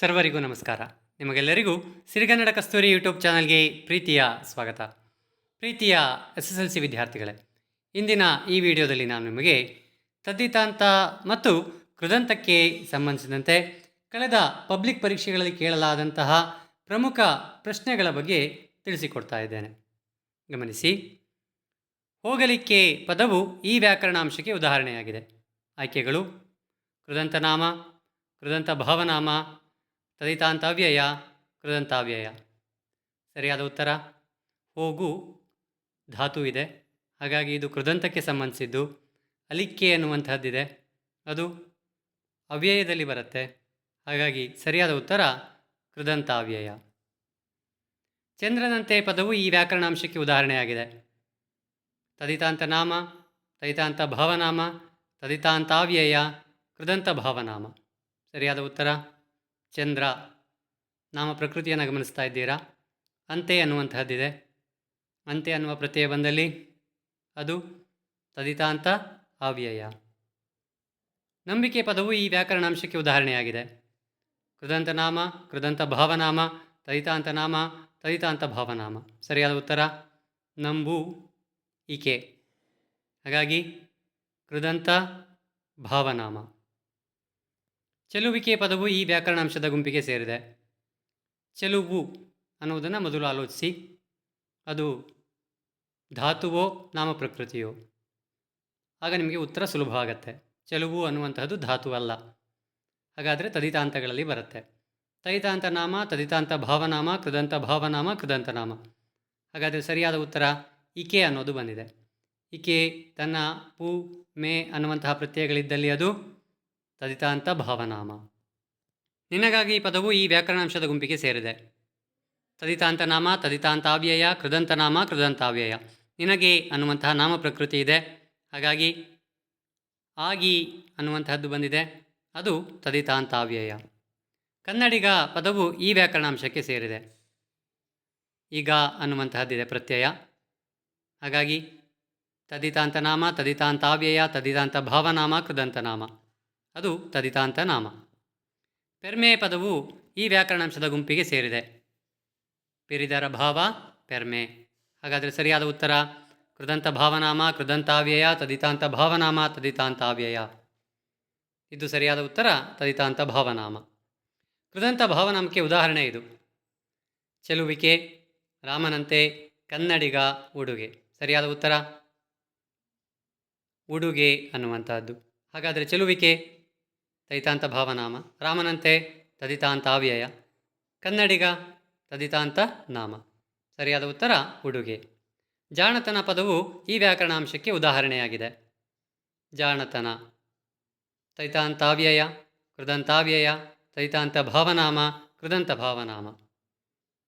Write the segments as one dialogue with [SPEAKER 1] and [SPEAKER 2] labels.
[SPEAKER 1] ಸರ್ವರಿಗೂ ನಮಸ್ಕಾರ. ನಿಮಗೆಲ್ಲರಿಗೂ ಸಿರಿಗನ್ನಡ ಕಸ್ತೂರಿ ಯೂಟ್ಯೂಬ್ ಚಾನಲ್ಗೆ ಪ್ರೀತಿಯ ಸ್ವಾಗತ. ಪ್ರೀತಿಯ ಎಸ್ ಎಸ್ ಎಲ್ ಸಿ ವಿದ್ಯಾರ್ಥಿಗಳೇ, ಇಂದಿನ ಈ ವಿಡಿಯೋದಲ್ಲಿ ನಾನು ನಿಮಗೆ ತದ್ದಿತಾಂತ ಮತ್ತು ಕೃದಂತಕ್ಕೆ ಸಂಬಂಧಿಸಿದಂತೆ ಕಳೆದ ಪಬ್ಲಿಕ್ ಪರೀಕ್ಷೆಗಳಲ್ಲಿ ಕೇಳಲಾದಂತಹ ಪ್ರಮುಖ ಪ್ರಶ್ನೆಗಳ ಬಗ್ಗೆ ತಿಳಿಸಿಕೊಡ್ತಾ ಇದ್ದೇನೆ. ಗಮನಿಸಿ, ಹೋಗಲಿಕ್ಕೆ ಪದವು ಈ ವ್ಯಾಕರಣಾಂಶಕ್ಕೆ ಉದಾಹರಣೆಯಾಗಿದೆ. ಆಯ್ಕೆಗಳು, ಕೃದಂತನಾಮ, ಕೃದಂತ ಭಾವನಾಮ ತದಿತಾಂತಾವ್ಯಯ ಕೃದಂತಾವ್ಯಯ ಸರಿಯಾದ ಉತ್ತರ? ಹೋಗು. ಧಾತು ಇದೆ. ಹಾಗಾಗಿ ಇದು ಕೃದಂತಕ್ಕೆ ಸಂಬಂಧಿಸಿದ್ದು. ಅಲಿಕ್ಕೆ ಅನ್ನುವಂತಹದ್ದಿದೆ ಅದು ಅವ್ಯಯದಲ್ಲಿ ಬರುತ್ತೆ. ಹಾಗಾಗಿ ಸರಿಯಾದ ಉತ್ತರ? ಕೃದಂತಾವ್ಯಯ ಚಂದ್ರನಂತೆ ಪದವು ಈ ವ್ಯಾಕರಣಾಂಶಕ್ಕೆ ಉದಾಹರಣೆಯಾಗಿದೆ. ತದಿತಾಂತ ನಾಮ, ತದಿತಾಂತ ಭಾವನಾಮ ತದಿತಾಂತಾವ್ಯಯ ಕೃದಂತ ಭಾವನಾಮ. ಸರಿಯಾದ ಉತ್ತರ? ಚಂದ್ರ, ನಾಮ ಪ್ರಕೃತಿಯನ್ನು ಗಮನಿಸ್ತಾ ಇದ್ದೀರಾ? ಅಂತೆ ಅನ್ನುವಂತಹದ್ದಿದೆ. ಅಂತೆ ಅನ್ನುವ ಪ್ರತ್ಯಯ ಬಂದಲ್ಲಿ ಅದು ತದಿತಾಂತ ಅವ್ಯಯ. ನಂಬಿಕೆ ಪದವು ಈ ವ್ಯಾಕರಣಾಂಶಕ್ಕೆ ಉದಾಹರಣೆಯಾಗಿದೆ. ಕೃದಂತನಾಮ ಕೃದಂತ ಭಾವನಾಮ, ತದಿತಾಂತ ನಾಮ, ತದಿತಾಂತ ಭಾವನಾಮ. ಸರಿಯಾದ ಉತ್ತರ? ನಂಬು, ಈಕೆ. ಹಾಗಾಗಿ ಕೃದಂತ ಭಾವನಾಮ. ಚೆಲುವಿಕೆ ಪದವು ಈ ವ್ಯಾಕರಣಾಂಶದ ಗುಂಪಿಗೆ ಸೇರಿದೆ. ಚೆಲುವು ಅನ್ನುವುದನ್ನು ಮೊದಲು ಆಲೋಚಿಸಿ. ಅದು ಧಾತುವೋ, ನಾಮ ಪ್ರಕೃತಿಯೋ. ಆಗ ನಿಮಗೆ ಉತ್ತರ ಸುಲಭ ಆಗತ್ತೆ. ಚೆಲುವು ಅನ್ನುವಂತಹದ್ದು ಧಾತು ಅಲ್ಲ. ಹಾಗಾದರೆ ತದಿತಾಂತಗಳಲ್ಲಿ ಬರುತ್ತೆ. ತದಿತಾಂತ ನಾಮ, ತದಿತಾಂತ ಭಾವನಾಮ, ಕೃದಂತ ಭಾವನಾಮ, ಕೃದಂತ ನಾಮ. ಹಾಗಾದರೆ ಸರಿಯಾದ ಉತ್ತರ ಇಕೆ ಅನ್ನೋದು ಬಂದಿದೆ. ಇಕೆ ತನ್ನ ಪು, ಮೇ ಅನ್ನುವಂತಹ ಪ್ರತ್ಯಯಗಳಿದ್ದಲ್ಲಿ ಅದು ತದಿತಾಂತ ಭಾವನಾಮ. ನಿನಗಾಗಿ ಈ ಪದವು ಈ ವ್ಯಾಕರಣಾಂಶದ ಗುಂಪಿಗೆ ಸೇರಿದೆ. ತದಿತಾಂತ ನಾಮ, ತದಿತಾಂತಾವ್ಯಯ ಕೃದಂತ ನಾಮ ಕೃದಂತಾವ್ಯಯ. ನಿನಗೆ ಅನ್ನುವಂತಹ ನಾಮ ಪ್ರಕೃತಿ ಇದೆ. ಹಾಗಾಗಿ ಆಗಿ ಅನ್ನುವಂತಹದ್ದು ಬಂದಿದೆ. ಅದು ತದಿತಾಂತಾವ್ಯಯ. ಕನ್ನಡಿಗ ಪದವು ಈ ವ್ಯಾಕರಣಾಂಶಕ್ಕೆ ಸೇರಿದೆ. ಈಗ ಅನ್ನುವಂತಹದ್ದಿದೆ ಪ್ರತ್ಯಯ. ಹಾಗಾಗಿ ತದಿತಾಂತನಾಮ ತದಿತಾಂತಾವ್ಯಯ, ತದಿತಾಂತ ಭಾವನಾಮ ಕೃದಂತ ನಾಮ ಅದು ತದಿತಾಂತ ನಾಮ. ಪೆರ್ಮೆ ಪದವು ಈ ವ್ಯಾಕರಣಾಂಶದ ಗುಂಪಿಗೆ ಸೇರಿದೆ. ಪಿರಿದರ ಭಾವ ಪೆರ್ಮೆ. ಹಾಗಾದರೆ ಸರಿಯಾದ ಉತ್ತರ? ಕೃದಂತ ಭಾವನಾಮ, ಕೃದಂತಾವ್ಯಯ, ತದಿತಾಂತ ಭಾವನಾಮ, ತದಿತಾಂತಾವ್ಯಯ. ಇದು ಸರಿಯಾದ ಉತ್ತರ? ತದಿತಾಂತ ಭಾವನಾಮ. ಕೃದಂತ ಭಾವನಾಮಕ್ಕೆ ಉದಾಹರಣೆ ಇದು. ಚೆಲುವಿಕೆ, ರಾಮನಂತೆ, ಕನ್ನಡಿಗ, ಉಡುಗೆ. ಸರಿಯಾದ ಉತ್ತರ? ಉಡುಗೆ ಅನ್ನುವಂಥದ್ದು ಹಾಗಾದರೆ ಚೆಲುವಿಕೆ? ತದಿತಾಂತ ಭಾವನಾಮ ರಾಮನಂತೆ ತದಿತಾಂತಾವ್ಯಯ. ಕನ್ನಡಿಗ ತದಿತಾಂತ ನಾಮ ಸರಿಯಾದ ಉತ್ತರ, ಉಡುಗೆ. ಜಾಣತನ ಪದವು ಈ ವ್ಯಾಕರಣಾಂಶಕ್ಕೆ ಉದಾಹರಣೆಯಾಗಿದೆ. ಜಾಣತನ. ತೈತಾಂತಾವ್ಯಯ ಕೃದಂತಾವ್ಯಯ ತೈತಾಂತ ಭಾವನಾಮ ಕೃದಂತ ಭಾವನಾಮ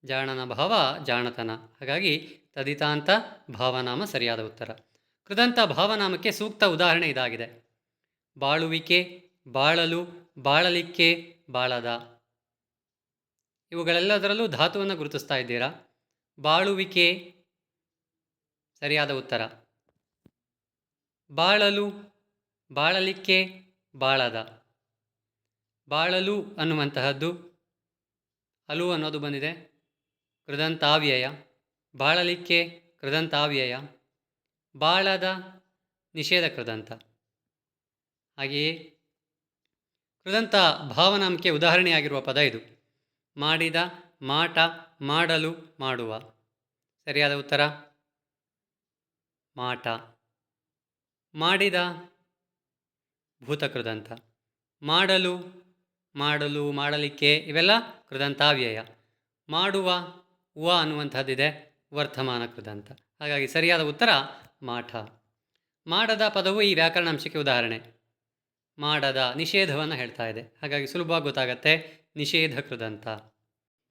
[SPEAKER 1] ಜಾಣನ ಭಾವ ಜಾಣತನ. ಹಾಗಾಗಿ ತದಿತಾಂತ ಭಾವನಾಮ ಸರಿಯಾದ ಉತ್ತರ. ಕೃದಂತ ಭಾವನಾಮಕ್ಕೆ ಸೂಕ್ತ ಉದಾಹರಣೆ ಇದಾಗಿದೆ. ಬಾಳುವಿಕೆ ಬಾಳಲು, ಬಾಳಲಿಕ್ಕೆ ಬಾಳದ. ಇವುಗಳೆಲ್ಲದರಲ್ಲೂ ಧಾತುವನ್ನು ಗುರುತಿಸ್ತಾ ಇದ್ದೀರಾ? ಬಾಳುವಿಕೆ ಸರಿಯಾದ ಉತ್ತರ. ಬಾಳಲು, ಬಾಳಲಿಕ್ಕೆ ಬಾಳದ. ಬಾಳಲು ಅನ್ನುವಂತಹದ್ದು ಅಲು ಅನ್ನೋದು ಬಂದಿದೆ. ಕೃದಂತಾವ್ಯಯ. ಬಾಳಲಿಕ್ಕೆ ಕೃದಂತಾವ್ಯಯ. ಬಾಳದ ನಿಷೇಧ ಕೃದಂತ. ಹಾಗೆಯೇ ಕೃದಂತ ಭಾವನಾಂಕೆ ಉದಾಹರಣೆಯಾಗಿರುವ ಪದ ಇದು. ಮಾಡಿದ, ಮಾಟ, ಮಾಡಲು, ಮಾಡುವ. ಸರಿಯಾದ ಉತ್ತರ? ಮಾಟ. ಮಾಡಿದ ಭೂತಕೃದಂತ ಮಾಡಲು ಮಾಡಲು, ಮಾಡಲಿಕ್ಕೆ ಇವೆಲ್ಲ ಕೃದಂತಾವ್ಯಯ. ಮಾಡುವ ವ ಅನ್ನುವಂಥದ್ದಿದೆ, ವರ್ತಮಾನ ಕೃದಂತ. ಹಾಗಾಗಿ ಸರಿಯಾದ ಉತ್ತರ, ಮಾಠ. ಮಾಡದ ಪದವು ಈ ವ್ಯಾಕರಣಾಂಶಕ್ಕೆ ಉದಾಹರಣೆ. ಮಾಡದ ನಿಷೇಧವನ್ನು ಹೇಳ್ತಾ ಇದೆ. ಹಾಗಾಗಿ ಸುಲಭವಾಗಿ ಗೊತ್ತಾಗತ್ತೆ. ನಿಷೇಧ ಕೃದಂತ.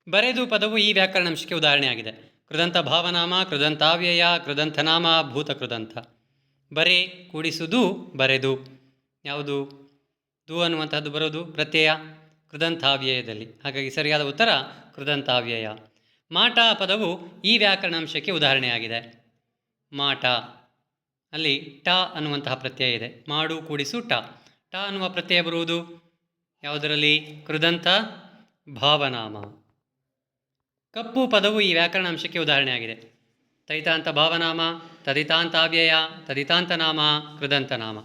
[SPEAKER 1] ಬರೆದು ಪದವು ಈ ವ್ಯಾಕರಣಾಂಶಕ್ಕೆ ಉದಾಹರಣೆಯಾಗಿದೆ ಕೃದಂತ ಭಾವನಾಮ ಕೃದಂತಾವ್ಯಯ ಕೃದಂತನಾಮ ಭೂತ ಕೃದಂತ. ಬರೆ ಕೂಡಿಸುವುದು ಬರೆದು. ಯಾವುದು? ದು ಅನ್ನುವಂಥದ್ದು ಬರೋದು ಪ್ರತ್ಯಯ ಕೃದಂತಾವ್ಯಯದಲ್ಲಿ ಹಾಗಾಗಿ ಸರಿಯಾದ ಉತ್ತರ ಕೃದಂತಾವ್ಯಯ ಮಾಟ ಪದವು ಈ ವ್ಯಾಕರಣಾಂಶಕ್ಕೆ ಉದಾಹರಣೆಯಾಗಿದೆ ಮಾಟ. ಅಲ್ಲಿ ಟ ಅನ್ನುವಂತಹ ಪ್ರತ್ಯಯ ಇದೆ. ಮಾಡು, ಕೂಡಿಸು, ಟ. ಟ ಅನ್ನುವ ಪ್ರತ್ಯಯ ಬರುವುದು? ಯಾವುದರಲ್ಲಿ? ಕೃದಂತ ಭಾವನಾಮ. ಕಪ್ಪು ಪದವು ಈ ವ್ಯಾಕರಣ ಅಂಶಕ್ಕೆ ಉದಾಹರಣೆಯಾಗಿದೆ ತೈತಾಂತ ಭಾವನಾಮ, ತದಿತಾಂತ ಅವ್ಯಯ, ತದಿತಾಂತ ನಾಮ, ಕೃದಂತ ನಾಮ.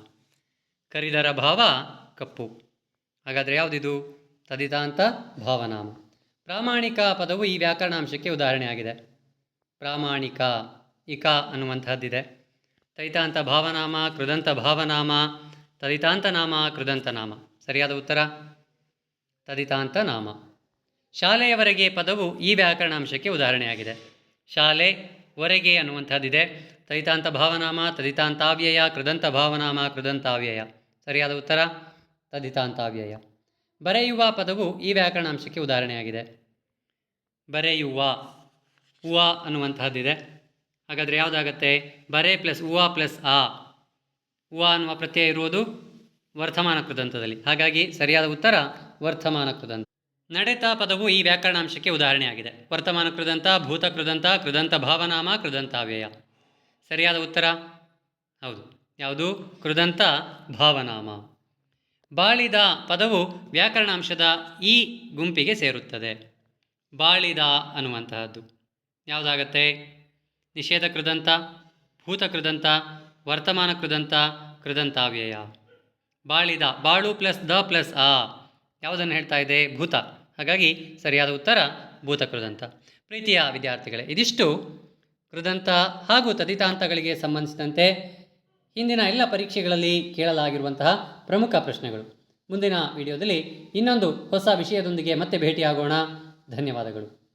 [SPEAKER 1] ಕರಿದರ ಭಾವ ಕಪ್ಪು. ಹಾಗಾದರೆ ಯಾವುದಿದು? ತದಿತಾಂತ ಭಾವನಾಮ. ಪ್ರಾಮಾಣಿಕ ಪದವು ಈ ವ್ಯಾಕರಣಾಂಶಕ್ಕೆ ಉದಾಹರಣೆಯಾಗಿದೆ ಪ್ರಾಮಾಣಿಕ, ಇಕ ಅನ್ನುವಂತಹದ್ದಿದೆ. ತೈತಾಂತ ಭಾವನಾಮ, ಕೃದಂತ ಭಾವನಾಮ ತದಿತಾಂತ ನಾಮ, ಕೃದಂತ ನಾಮ. ಸರಿಯಾದ ಉತ್ತರ? ತದಿತಾಂತ ನಾಮ. ಶಾಲೆಯವರೆಗೆ ಪದವು ಈ ವ್ಯಾಕರಣಾಂಶಕ್ಕೆ ಉದಾಹರಣೆಯಾಗಿದೆ. ಶಾಲೆ, ವರೆಗೆ ಅನ್ನುವಂಥದ್ದಿದೆ. ತದಿತಾಂತ ಭಾವನಾಮ, ತದಿತಾಂತಾವ್ಯಯ, ಕೃದಂತ ಭಾವನಾಮ, ಕೃದಂತಾವ್ಯಯ. ಸರಿಯಾದ ಉತ್ತರ? ತದಿತಾಂತಾವ್ಯಯ. ಬರೆಯುವ ಪದವು ಈ ವ್ಯಾಕರಣಾಂಶಕ್ಕೆ ಉದಾಹರಣೆಯಾಗಿದೆ. ಬರೆಯುವ ಹೂವ ಅನ್ನುವಂತಹದ್ದಿದೆ ಹಾಗಾದರೆ ಯಾವುದಾಗತ್ತೆ? ಬರೆ ಪ್ಲಸ್ ಹೂವ ಪ್ಲಸ್ ಆ. ಉವ ಅನ್ನುವ ಪ್ರತ್ಯಯ ಇರುವುದು ವರ್ತಮಾನ ಕೃದಂತದಲ್ಲಿ. ಹಾಗಾಗಿ ಸರಿಯಾದ ಉತ್ತರ ವರ್ತಮಾನ ಕೃದಂತ. ನಡೆತ ಪದವು ಈ ವ್ಯಾಕರಣಾಂಶಕ್ಕೆ ಉದಾಹರಣೆಯಾಗಿದೆ. ವರ್ತಮಾನ ಕೃದಂತ, ಭೂತ ಕೃದಂತ ಕೃದಂತ ಭಾವನಾಮ ಕೃದಂತಾವ್ಯಯ ಸರಿಯಾದ ಉತ್ತರ? ಹೌದು. ಯಾವುದು? ಕೃದಂತ ಭಾವನಾಮ. ಬಾಳಿದ ಪದವು ವ್ಯಾಕರಣಾಂಶದ ಈ ಗುಂಪಿಗೆ ಸೇರುತ್ತದೆ. ಬಾಳಿದ ಅನ್ನುವಂತಹದ್ದು. ಯಾವುದಾಗತ್ತೆ? ನಿಷೇಧ ಕೃದಂತ, ಭೂತ ಕೃದಂತ ವರ್ತಮಾನ ಕೃದಂತ, ಕೃದಂತಾವ್ಯಯ. ಬಾಳಿದ, ಬಾಳು ಪ್ಲಸ್ ದ ಪ್ಲಸ್ ಆ, ಯಾವುದನ್ನು ಹೇಳ್ತಾ ಇದೆ? ಭೂತ. ಹಾಗಾಗಿ ಸರಿಯಾದ ಉತ್ತರ ಭೂತ ಕೃದಂತ. ಪ್ರೀತಿಯ ವಿದ್ಯಾರ್ಥಿಗಳೇ, ಇದಿಷ್ಟು ಕೃದಂತ ಹಾಗೂ ತದಿತಾಂತಗಳಿಗೆ ಸಂಬಂಧಿಸಿದಂತೆ ಹಿಂದಿನ ಎಲ್ಲ ಪರೀಕ್ಷೆಗಳಲ್ಲಿ ಕೇಳಲಾಗಿರುವಂತಹ ಪ್ರಮುಖ ಪ್ರಶ್ನೆಗಳು. ಮುಂದಿನ ವಿಡಿಯೋದಲ್ಲಿ ಇನ್ನೊಂದು ಹೊಸ ವಿಷಯದೊಂದಿಗೆ ಮತ್ತೆ ಭೇಟಿಯಾಗೋಣ. ಧನ್ಯವಾದಗಳು.